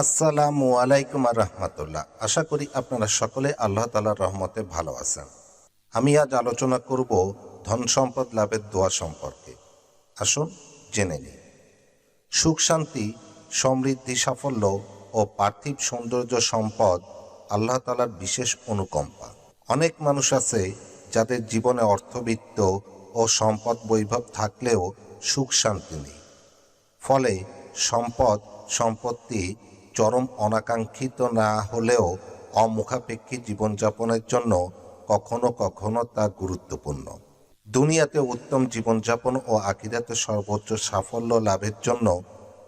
আসসালামু আলাইকুম আর রহমতুল্লাহ। আশা করি আপনারা সকলে আল্লাহ তালার রহমতে ভালো আছেন। আমি আজ আলোচনা করব ধন সম্পদ লাভের দোয়া সম্পর্কে। আসুন জেনে নিই। সুখ শান্তি, সমৃদ্ধি, সাফল্য ও পার্থিব সৌন্দর্য সম্পদ আল্লাহ তালার বিশেষ অনুকম্পা। অনেক মানুষ আছে যাদের জীবনে অর্থবিত্ত ও সম্পদ বৈভব থাকলেও সুখ শান্তি নেই। ফলে সম্পদ, সম্পত্তি চরম অনাকাঙ্ক্ষিত না হলেও অমুখাপেক্ষী জীবনযাপনের জন্য কখনো কখনো তা গুরুত্বপূর্ণ। দুনিয়াতে উত্তম জীবনযাপন ও আখিরাতে সর্বোচ্চ সাফল্য লাভের জন্য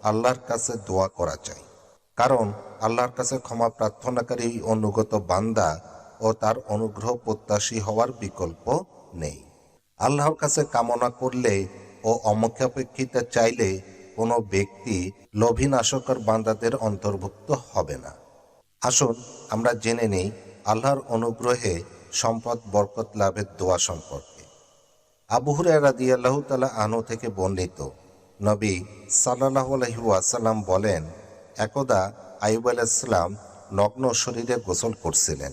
আল্লাহর কাছে দোয়া করা চাই। কারণ আল্লাহর কাছে ক্ষমা প্রার্থনাকারী অনুগত বান্দা ও তার অনুগ্রহ প্রত্যাশী হওয়ার বিকল্প নেই। আল্লাহর কাছে কামনা করলে ও অমুখাপেক্ষিতা চাইলে কোনো ব্যক্তি লোভীনাশকর বান্দাদের অন্তর্ভুক্ত হবে না। আসুন, আমরা জেনে নেই আল্লাহর অনুগ্রহে সম্পদ, বরকত, লাভের দোয়া সম্পর্কে। আবু হুরায়রা রাদিয়াল্লাহু তাআলা আনহু থেকে বর্ণিত নবী আলাইহি ওয়াসাল্লাম বলেন, একদা আইয়ুব আলাইহিসসালাম নগ্ন শরীরে গোসল করছিলেন।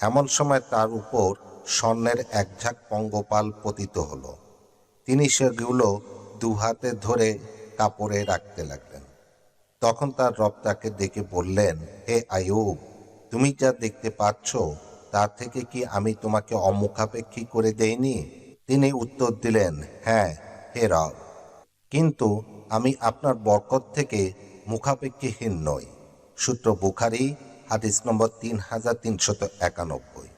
এমন সময় তার উপর স্বর্ণের এক ঝাঁক পঙ্গপাল পতিত হলো। তিনি সেগুলো দু হাতে ধরে কাপড়ে রাখতে লাগলেন। তখন তার রব তাকে ডেকে বললেন, হে আয়ুব তুমি যা দেখতে পাচ্ছ, তার থেকে কি আমি তোমাকে অমুখাপেক্ষী করে দেইনি? তিনি উত্তর দিলেন হ্যাঁ হে রব। কিন্তু আমি আপনার বরকত থেকে মুখাপেক্ষীহীন নই। সূত্র বুখারি, হাদিস নম্বর তিন হাজার তিনশত একানব্বই।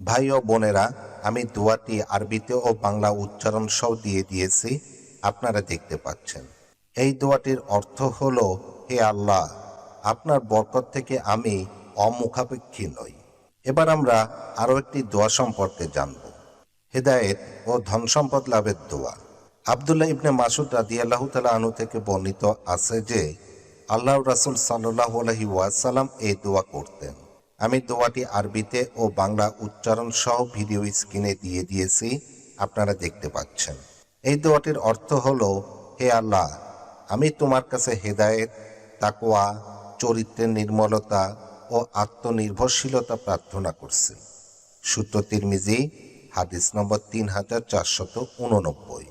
ভাই ও বোনেরা, আমি দোয়াটি আরবিতে ও বাংলা উচ্চারণ সহ দিয়ে দিয়েছি, আপনারা দেখতে পাচ্ছেন। এই দোয়াটির অর্থ হল, হে আল্লাহ, আপনার বরকত থেকে আমি অমুখাপেক্ষী নই। এবার আমরা আরও একটি দোয়া সম্পর্কে জানব। হেদায়েত ও ধন সম্পদ লাভের দোয়া। আবদুল্লাহ ইবনে মাসুদ রাদিয়াল্লাহু তাআলা আনু থেকে বর্ণিত আছে যে আল্লাহ রাসূল সাল্লাল্লাহু আলাইহি ওয়াসাল্লাম এই দোয়া করতেন। আমি দোয়াটি আরবিতে ও বাংলা উচ্চারণ সহ ভিডিও স্ক্রিনে দিয়ে দিয়েছি, আপনারা দেখতে পাচ্ছেন। এই দোয়াটির অর্থ হল, হে আল্লাহ আমি তোমার কাছে হেদায়েত তাকোয়া চরিত্রের নির্মলতা ও আত্মনির্ভরশীলতা প্রার্থনা করছি। সূত্র তিরমিজি, হাদিস নম্বর তিন হাজার চারশত উননব্বই।